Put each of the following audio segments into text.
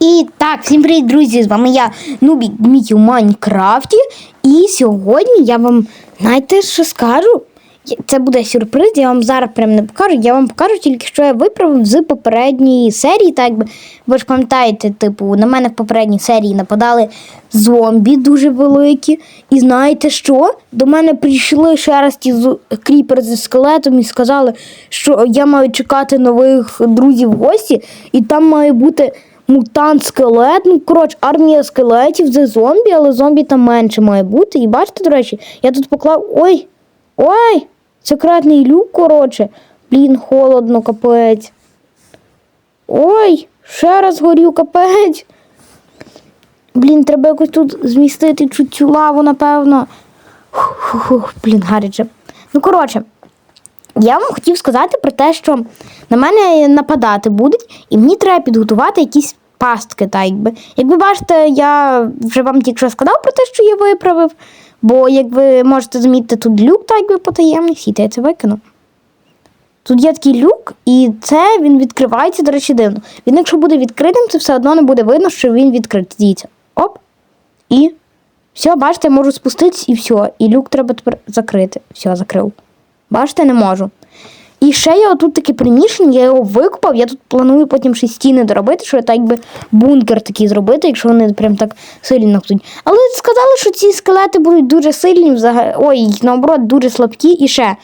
І так, всім привіт, друзі! З вами я, Нубік Дмитрій у Майнкрафті. І сьогодні я вам, знаєте, що скажу? Це буде сюрприз, я вам зараз прям не покажу. Я вам покажу тільки, що я виправив з попередньої серії. Так би ви ж пам'ятаєте, типу, на мене в попередній серії нападали зомбі дуже великі. І знаєте що? До мене прийшли ще раз ті кріпери зі скелетом і сказали, що я маю чекати нових друзів в гості, і там має бути мутант скелет. Ну, коротше, армія скелетів це зомбі, але зомбі там менше має бути. І бачите, до речі, я тут поклав. Ой! Ой! Секретний люк, коротше. Блін, холодно, капець. Ой, ще раз горю, капець. Блін, треба якось тут змістити чуть цю лаву, напевно. Фух, блін, гаряче. Ну, коротше, я вам хотів сказати про те, що на мене нападати будуть, і мені треба підготувати якісь пастки, так якби. Як ви бачите, я вже вам тільки що сказав про те, що я виправив. Бо, як ви можете замітити, тут люк так якби потаємний, сіте, я це викину. Тут є такий люк, і це він відкривається, до речі, дивно. Він, якщо буде відкритим, це все одно не буде видно, що він відкритий. Дивіться. Оп. І все, бачите, я можу спуститись і все. І люк треба тепер закрити. Все, закрив. Бачите, не можу. І ще я отут таке приміщення, я його викопав, я тут планую потім ще стіни доробити, що так би бункер такий зробити, якщо вони прям так сильно нахтуть. Але сказали, що ці скелети будуть дуже сильні, взагалі. Ой, наоборот, дуже слабкі. І ще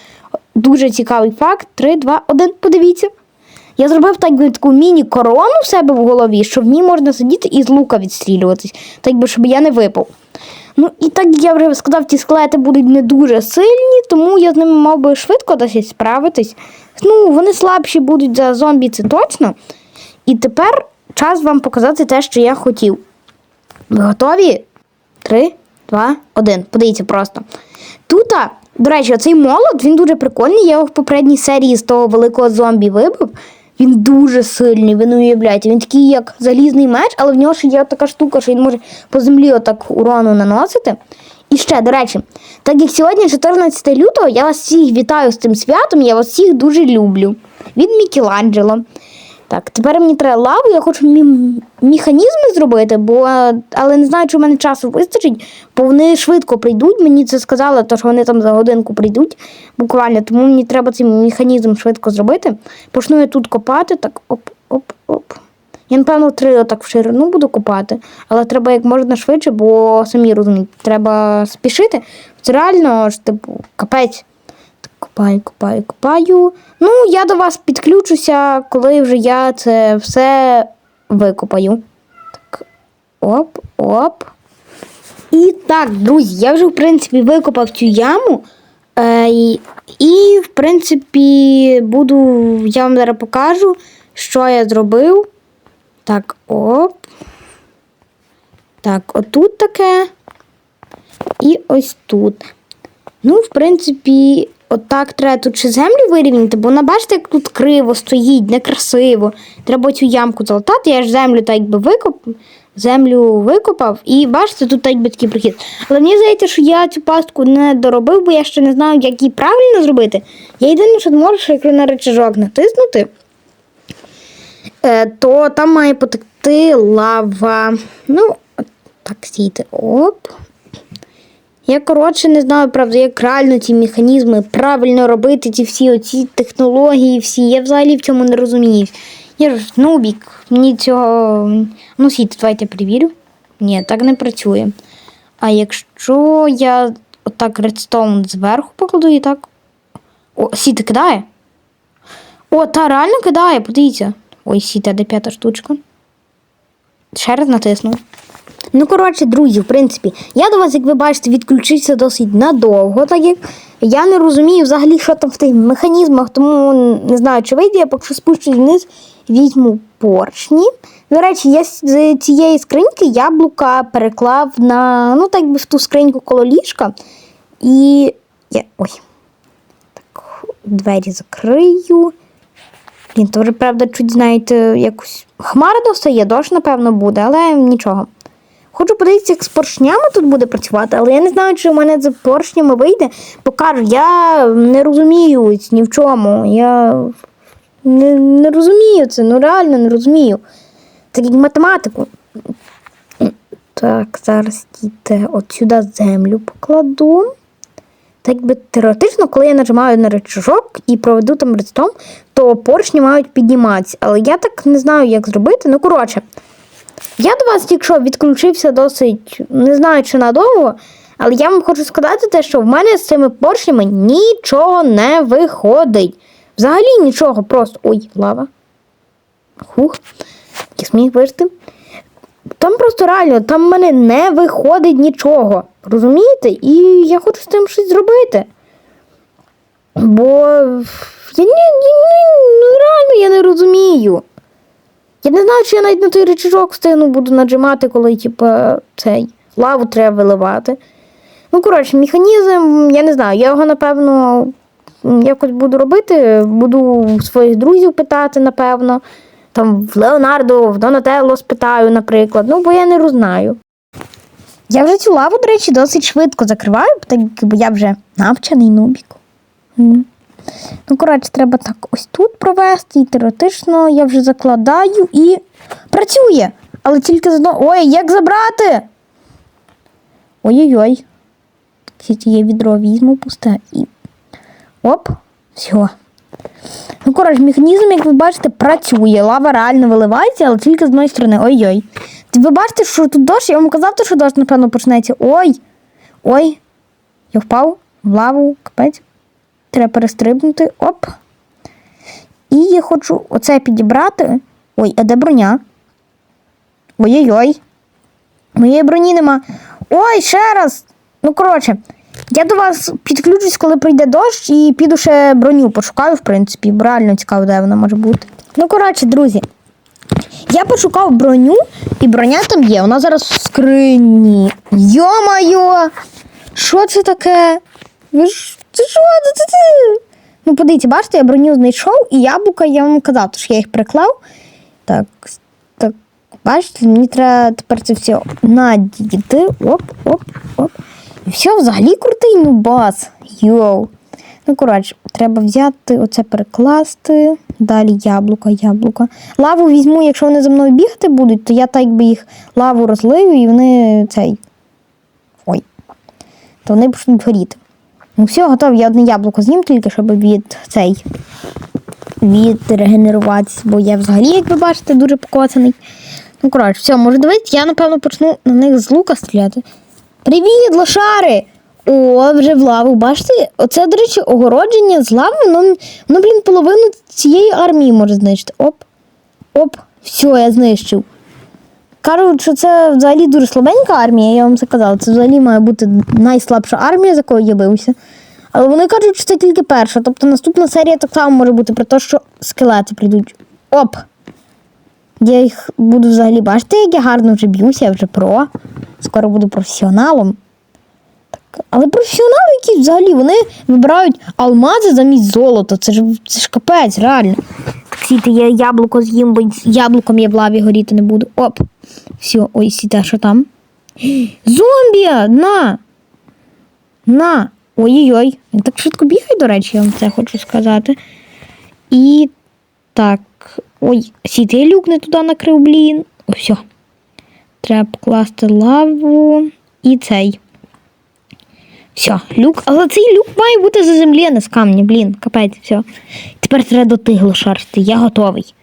дуже цікавий факт. 3, 2, 1, подивіться. Я зробив так таку міні-корону в себе в голові, що в ній можна сидіти і з лука відстрілюватись, так би, щоб я не випав. Ну і так як я вже сказав, ті скелети будуть не дуже сильні, тому я з ними мав би швидко досить справитись. Ну, вони слабші будуть за зомбі, це точно. І тепер час вам показати те, що я хотів. Ви готові? Три, два, один. Подивіться просто. Тут, до речі, оцей молот, він дуже прикольний. Я його в попередній серії з того великого зомбі вибив. Він дуже сильний, ви не уявляєте. Він такий, як залізний меч, але в нього ще є така штука, що він може по землі отак урону наносити. І ще, до речі, так як сьогодні 14 лютого, я вас всіх вітаю з цим святом, я вас всіх дуже люблю. Від Мікеланджело. Так, тепер мені треба лаву, я хочу мі- механізми зробити, бо, але не знаю, чи в мене часу вистачить, бо вони швидко прийдуть. Мені це сказали, то що вони там за годинку прийдуть буквально, тому мені треба цей механізм швидко зробити. Почну я тут копати, так оп, оп, оп. Я, напевно, три отак в ширину буду копати, але треба як можна швидше, бо самі розумієте, треба спішити. Це реально ж типу капець. Так, Копаю, копаю, копаю. Ну, я до вас підключуся, коли вже я це все викопаю. Так, оп, оп. І так, друзі, я вже, в принципі, викопав цю яму. Е, і, і, в принципі, буду, я вам зараз покажу, що я зробив. Так, оп. Так, отут таке. І ось тут. Ну, в принципі, отак треба тут ще землю вирівняти, бо вона бачите, як тут криво стоїть, некрасиво. Треба цю ямку залатати. Я ж землю так якби викопав, землю викопав, і бачите, тут так якби такий прохід. Але мені здається, що я цю пастку не доробив, бо я ще не знаю, як її правильно зробити. Я єдине, що можу, що якщо на рычажок натиснути, е, то там має потекти лава. Ну, так стійте. Оп. Я, коротше, не знаю, правда, як реально ці механізми правильно робити, ці всі оці технології, всі. Я взагалі в цьому не розумію. Я ж нубік, мені цього. Ну, сіть, давайте перевірю. Ні, так не працює. А якщо я отак редстоун зверху покладу і так. О, сіти кидає? О, та реально кидає, подивіться. Ой, сіта, де п'ята штучка. Ще раз натиснув. Ну, коротше, друзі, в принципі, я до вас, як ви бачите, відключився досить надовго, так як я не розумію взагалі, що там в тих механізмах, тому не знаю, чи вийде, я поки що спущусь вниз, візьму поршні. До речі, я з цієї скриньки яблука переклав на, ну, так би в ту скриньку коло ліжка. І я. Ой. Так, двері закрию. Блін, то вже, правда, чуть, знаєте, якось хмара достає, дощ, напевно, буде, але нічого. Хочу подивитися, як з поршнями тут буде працювати, але я не знаю, чи в мене з поршнями вийде. Бо кажу, я не розумію ні в чому. Я не, не розумію це, ну реально не розумію. так як математику. Так, зараз дійте от сюди землю покладу. Так якби теоретично, коли я нажимаю на рычажок і проведу там редстон, то поршні мають підніматися. Але я так не знаю, як зробити. Ну, коротше, я до вас, якщо відключився досить, не знаю, чи надовго, але я вам хочу сказати те, що в мене з цими поршнями нічого не виходить. Взагалі нічого, просто. Ой, лава. Хух, як сміх вижити. Там просто реально, там в мене не виходить нічого. Розумієте? І я хочу з тим щось зробити. Бо я не, не, ну, реально я не розумію. Я не знаю, чи я навіть на той речажок встигну буду наджимати, коли типа, цей лаву треба виливати. Ну, коротше, механізм, я не знаю, я його, напевно, якось буду робити, буду своїх друзів питати, напевно. Там в Леонардо, в Донателло спитаю, наприклад. Ну, бо я не рознаю. Я вже цю лаву, до речі, досить швидко закриваю, бо я вже навчений нубік. Ну, коротше, треба так ось тут провести, і теоретично я вже закладаю і працює. Але тільки з одного. Ой, як забрати? Ой-ой-ой. Кстати, я відро візьму пусте і. Оп, все. Ну, коротше, механізм, як ви бачите, працює. Лава реально виливається, але тільки з одної сторони. Ой-ой. Ви бачите, що тут дощ? Я вам казав, що дощ, напевно, почнеться. Ой. Ой. Я впав в лаву, капець. Треба перестрибнути. Оп. І я хочу оце підібрати. Ой, а де броня? Ой-ой-ой. Моєї броні нема. Ой, ще раз. Ну, коротше, я до вас підключусь, коли прийде дощ, і піду ще броню пошукаю, в принципі, бо реально цікаво, де вона може бути. Ну, коротше, друзі, я пошукав броню, і броня там є. Вона зараз в скрині. Йо-майо! Що це таке? Ви ж це що? Це, це, це? Ну, подивіться, бачите, я броню знайшов, і яблука я вам казав, що я їх приклав. Так, так, бачите, мені треба тепер це все надіти. Оп, оп, оп. І все, взагалі крутий нубас. Йоу. Ну, коротше, треба взяти оце перекласти. Далі яблука, яблука. Лаву візьму, якщо вони за мною бігати будуть, то я так би їх лаву розлию і вони цей. Ой. То вони почнуть горіти. Ну, все, готово, я одне яблуко з'їм тільки, щоб від цей. Відрегенеруватися, бо я взагалі, як ви бачите, дуже покоцаний. Ну, коротше, все, може дивитися, я, напевно, почну на них з лука стріляти. Привіт, лошари! О, вже в лаву. Бачите? Оце, до речі, огородження з лави, воно, воно, блін, половину цієї армії може знищити. Оп. Оп, все, я знищив. Кажуть, що це взагалі дуже слабенька армія, я вам це казала. Це взагалі має бути найслабша армія, з якою я бився. Але вони кажуть, що це тільки перша. Тобто наступна серія так само може бути про те, що скелети прийдуть. Оп! Я їх буду взагалі бачити, як я гарно вже б'юся, я вже про. Скоро буду професіоналом. Так, але професіонали якісь взагалі вони вибирають алмази замість золота. Це ж, це ж капець, реально. Сіти, я яблуко з'їм, бо з яблуком я в лаві горіти не буду. Оп. Все, ой, сіте, що там? Зомбія! На! На! Ой-ой-ой. Він так швидко бігає, до речі, я вам це хочу сказати. І так. Ой, сіти, я люк не туди накрив, блін. Все. Треба покласти лаву і цей. Все, люк. Але цей люк має бути за не з камня, блін, капець, все. Тепер треба до тих лошарити, я готовий.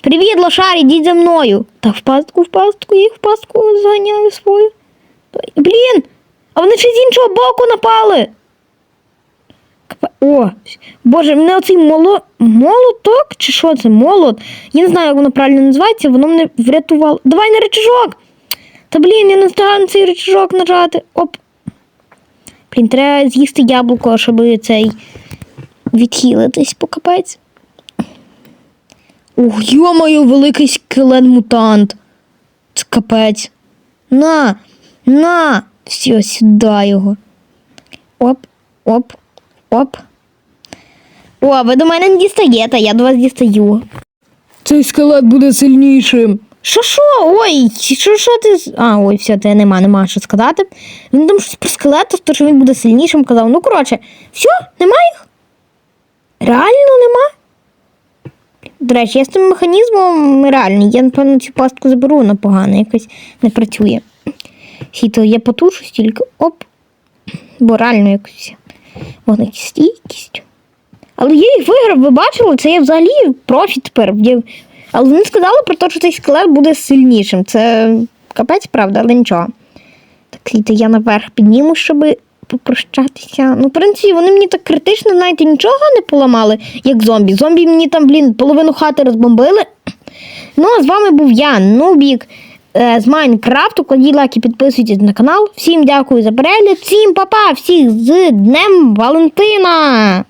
Привіт, лошар, ідіть за мною. Та в пастку, в пастку, їх в пастку зганяю свою. Блін! А вони ще з іншого боку напали. О, боже, мене оцей моло... молоток чи що це? Молот. Я не знаю, як воно правильно називається, воно мене врятувало. Давай на рычажок! Та блін, я не на цей рычажок нажати. Оп. Блін, треба з'їсти яблуко, щоб цей відхилитись по капець. Ух, йо-моє, великий скелет мутант. Це капець. На, на, все, сюди його. Оп, оп, оп. О, ви до мене не дістаєте, я до вас дістаю. Цей скелет буде сильнішим. Що що? Ой, що що ти. А, ой, все, те нема, нема що сказати. Він там щось про скелета, то що він буде сильнішим казав. Ну, коротше, все, нема їх. Реально нема. До речі, я з цим механізмом реальний. Я, напевно, цю пастку заберу, вона погана, якось не працює. Сіто я потушу стільки. Оп. Бо реально якось вогнестійкість. Але я їх виграв, ви бачили, це я взагалі профі тепер. Я... Але вони сказали про те, що цей скелет буде сильнішим. Це капець, правда, але нічого. Так, Сіто, я наверх підніму, щоб попрощатися. Ну, в принципі, вони мені так критично, знаєте, нічого не поламали, як зомбі. Зомбі мені там, блін, половину хати розбомбили. Ну, а з вами був я, Нубік е, з Майнкрафту. Кладіть лайки, підписуйтесь на канал. Всім дякую за перегляд, всім па-па, всіх з Днем Валентина!